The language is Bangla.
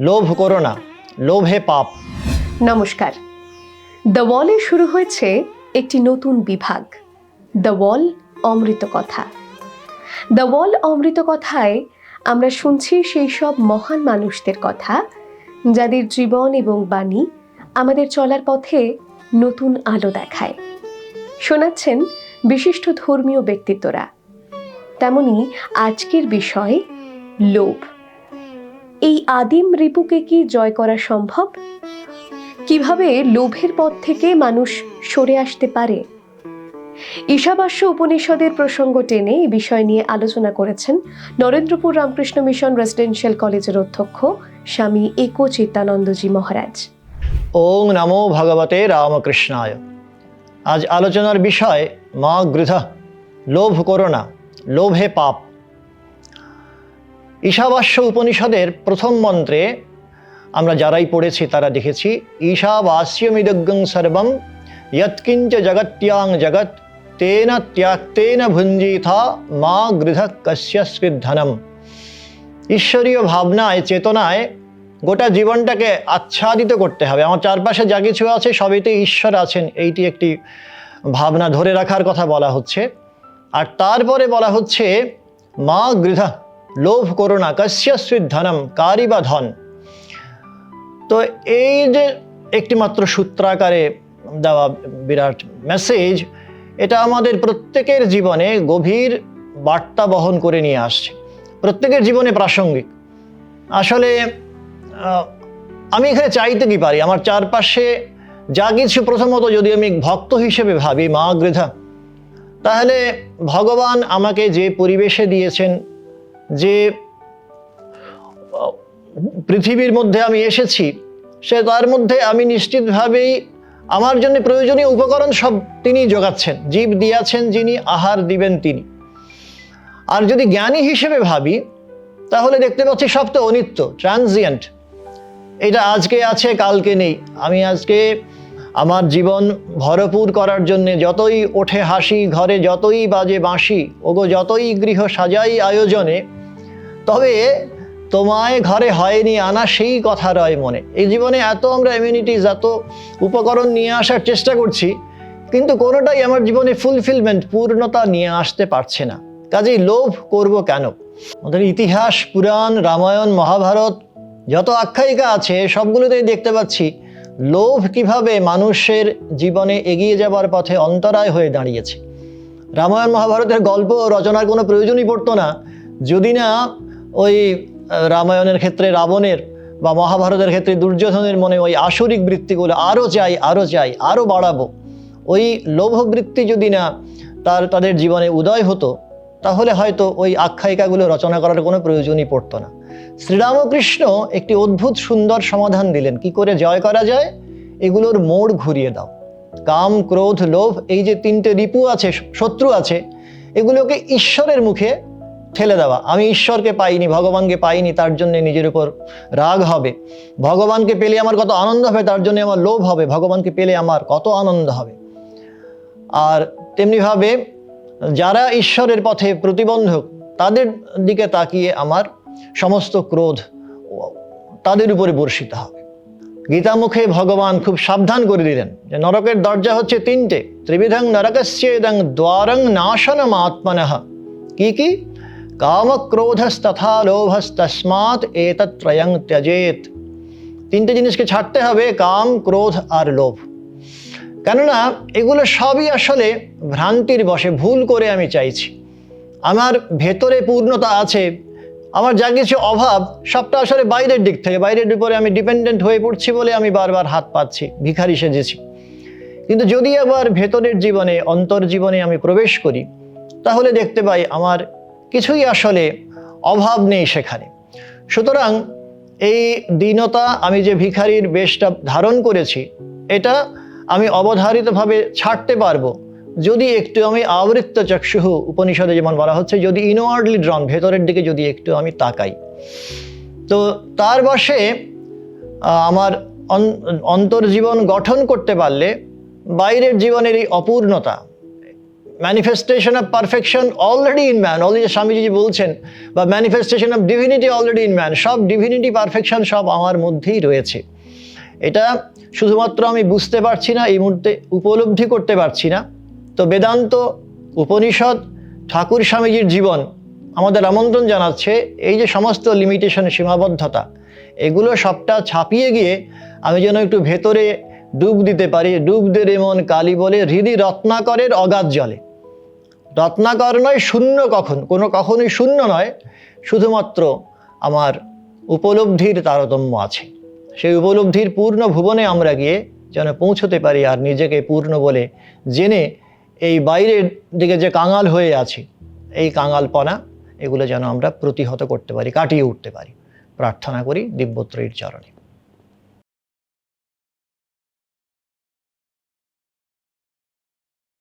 লোভ করো না, লোভে পাপ। নমস্কার। দ্য ওয়ালে শুরু হয়েছে একটি নতুন বিভাগ। দ্য ওয়াল অমৃত কথা দ্য ওয়াল অমৃত কথায় আমরা শুনছি সেই সব মহান মানুষদের কথা, যাদের জীবন এবং বাণী আমাদের চলার পথে নতুন আলো দেখায়। শোনাচ্ছেন বিশিষ্ট ধর্মীয় ব্যক্তিত্বরা। তেমনি আজকের বিষয়, লোভ। এই আদিম রিপুকে কি জয় করা সম্ভব? কীভাবে লোভের পথ থেকে মানুষ সরে আসতে পারে? ঈশাবাস্য উপনিষদের প্রসঙ্গ টেনে এই বিষয় নিয়ে আলোচনা করেছেন নরেন্দ্রপুর রামকৃষ্ণ মিশন রেসিডেন্সিয়াল কলেজের অধ্যক্ষ স্বামী একো চিত্তানন্দজি মহারাজ। ওং নমো ভগবতে রামকৃষ্ণায়। আজ আলোচনার বিষয় মা গৃধ, লোভ করো না, লোভে পাপ। ঈশাবাস্য উপনিষদের প্রথম মন্ত্রে আমরা যারাই পড়েছি তারা দেখেছি, ঈশাবাস্যমিদগ্গং সর্বম, যৎকিঞ্চ জগত্যাং জগৎ, তেন ত্যাক্তেন ভুঞ্জিথা মা গৃধ কস্য ধনম ঈশ্বরীয় ভাবনায়, চেতনায় গোটা জীবনটাকে আচ্ছাদিত করতে হবে। আমার চারপাশে যা কিছু আছে সবেতে ঈশ্বর আছেন, এইটি একটি ভাবনা ধরে রাখার কথা বলা হচ্ছে। আর তারপরে বলা হচ্ছে মা গৃধা লোভ করো না, কস্য ধনম কারি বা ধন। তো এই যে একটি মাত্র সূত্রাকারে দেওয়া বিরাট মেসেজ এটা আমাদের প্রত্যেকের জীবনে গভীর বার্তা বহন করে নিয়ে আসছে। প্রত্যেকের জীবনে প্রাসঙ্গিক। আসলে আমি এখানে চাইতে কি পারি? আমার চারপাশে যা কিছু প্রথমত যদি আমি ভক্ত হিসেবে ভাবি, মা, গৃধা, তাহলে ভগবান আমাকে যে পরিবেশে দিয়েছেন যে, পৃথিবীর মধ্যে আমি এসেছি, সে তার মধ্যে আমি নিশ্চিতভাবেই আমার জন্য প্রয়োজনীয় উপকরণ সব তিনি যোগাচ্ছেন জীব দিয়াছেন যিনি, আহার দিবেন তিনি। আর যদি জ্ঞানী হিসেবে ভাবি, তাহলে দেখতে পাচ্ছি সব তো অনিত্য, ট্রানজিয়েন্ট। এটা আজকে আছে, কালকে নেই। আমি আজকে আমার জীবন ভরপুর করার জন্যে যতই ওঠে হাসি ঘরে যতই বাজে বাঁশি, ওগো যতই গৃহ সাজাই আয়োজনে, তবে তোমায় ঘরে হয়নি আনা সেই কথা রয় মনে। এই জীবনে এত আমরা ইমিউনিটিস এত উপকরণ নিয়ে আসার চেষ্টা করছি, কিন্তু কোনোটাই আমার জীবনে ফুলফিলমেন্ট পূর্ণতা নিয়ে আসতে পারছে না। কাজেই লোভ করব কেন? আমাদের ইতিহাস, পুরাণ, রামায়ণ, মহাভারত, যত আখ্যায়িকা আছে, সবগুলোতেই দেখতে পাচ্ছি লোভ কীভাবে মানুষের জীবনে এগিয়ে যাবার পথে অন্তরায় হয়ে দাঁড়িয়েছে? রামায়ণ মহাভারতের গল্প রচনার কোনো প্রয়োজনই পড়তো না। যদি না, ওই রামায়ণের ক্ষেত্রে রাবণের বা মহাভারতের ক্ষেত্রে দুর্যোধনের মনে ওই আসরিক বৃত্তিগুলো আরও চাই আরও চাই আরও বাড়াবো। ওই লোভবৃত্তি যদি না তার, তাদের জীবনে উদয় হতো, তাহলে হয়তো ওই আখ্যায়িকাগুলো রচনা করার কোনো প্রয়োজনই পড়তো না। শ্রীরামকৃষ্ণ একটি অদ্ভুত সুন্দর সমাধান দিলেন। কি করে জয় করা যায়? এগুলোর মোড় ঘুরিয়ে দাও। কাম, ক্রোধ, লোভ, এই যে তিনটে রিপু আছে, শত্রু আছে, এগুলোকে ঈশ্বরের মুখে ঠেলে দেওয়া। আমি ঈশ্বরকে পাইনি, ভগবানকে পাইনি, তার জন্য নিজের উপর রাগ হবে। ভগবানকে পেলে আমার কত আনন্দ হবে, তার জন্য আমার লোভ হবে। ভগবানকে পেলে আমার কত আনন্দ হবে। আর তেমনিভাবে যারা ঈশ্বরের পথে প্রতিবন্ধক, তাদের দিকে তাকিয়ে আমার সমস্ত ক্রোধ তাদের উপরে বর্ষিত হবে। গীতামুখে ভগবান খুব সাবধান করে দিলেন যে নরকের দরজা হচ্ছে তিনটে। ত্রিবিধং নরকস্যেদং দ্বারং নাশনম আত্মনঃ কি কি? কামক্রোধস্তথা লোভস্তস্মাৎ এতত্রয়ং ত্যজেত। তিনটে জিনিসকে ছাড়তে হবে, কাম, ক্রোধ আর লোভ। কেননা এগুলো সবই আসলে ভ্রান্তির বশে ভুল করে আমি চাইছি। আমার ভেতরে পূর্ণতা আছে আমার যা কিছু অভাব, সবটা আসলে বাইরের দিক থেকে। বাইরের উপরে আমি ডিপেন্ডেন্ট হয়ে পড়ছি বলে আমি বারবার হাত পাচ্ছি ভিখারি সেজেছি। কিন্তু যদি আবার ভেতরের জীবনে, অন্তর জীবনে আমি প্রবেশ করি, তাহলে দেখতে পাই আমার কিছুই আসলে অভাব নেই সেখানে। সুতরাং এই দীনতা, আমি যে ভিখারির বেশটা ধারণ করেছি, এটা আমি অবধারিতভাবে ছাড়তে পারব। যদি একটু আমি আবৃত্ত চক্ষুহ উপনিষদে যেমন বলা হচ্ছে, যদি ইনওয়ার্ডলি ড্রন ভেতরের দিকে যদি একটু আমি তাকাই। তো তার বসে আমার অন- অন্তর্জীবন গঠন করতে পারলে বাইরের জীবনের এই অপূর্ণতা manifestation of perfection already in man already Swamiji বলছেন, বা manifestation of divinity already in man সব ডিভিনিটি পারফেকশন সব আমার মধ্যেই রয়েছে। এটা শুধুমাত্র আমি বুঝতে পারছি না, এই মুহূর্তে উপলব্ধি করতে পারছি না। তো বেদান্ত, উপনিষদ, ঠাকুর স্বামীজির জীবন আমাদের আমন্ত্রণ জানাচ্ছে এই যে সমস্ত লিমিটেশন সীমাবদ্ধতা, এগুলো সবটা ছাপিয়ে গিয়ে আমি যেন একটু ভেতরে ডুব দিতে পারি। ডুব দে রে মন কালী বলে হৃদি রত্নাকরের অগাধ জলে। রত্নাকর নয়, শূন্য কখন? কোনো কখনোই শূন্য নয়, শুধুমাত্র আমার উপলব্ধির তারতম্য আছে। সেই উপলব্ধির পূর্ণ ভুবনে আমরা গিয়ে যেন পৌঁছতে পারি আর নিজেকে পূর্ণ বলে জেনে এই বাইরের দিকে যে কাঙাল হয়ে আছে, এই কাঙালপনা, এগুলো যেন আমরা প্রতিহত করতে পারি, কাটিয়ে উঠতে পারি। প্রার্থনা করি দিব্যত্রয়ীর চরণে।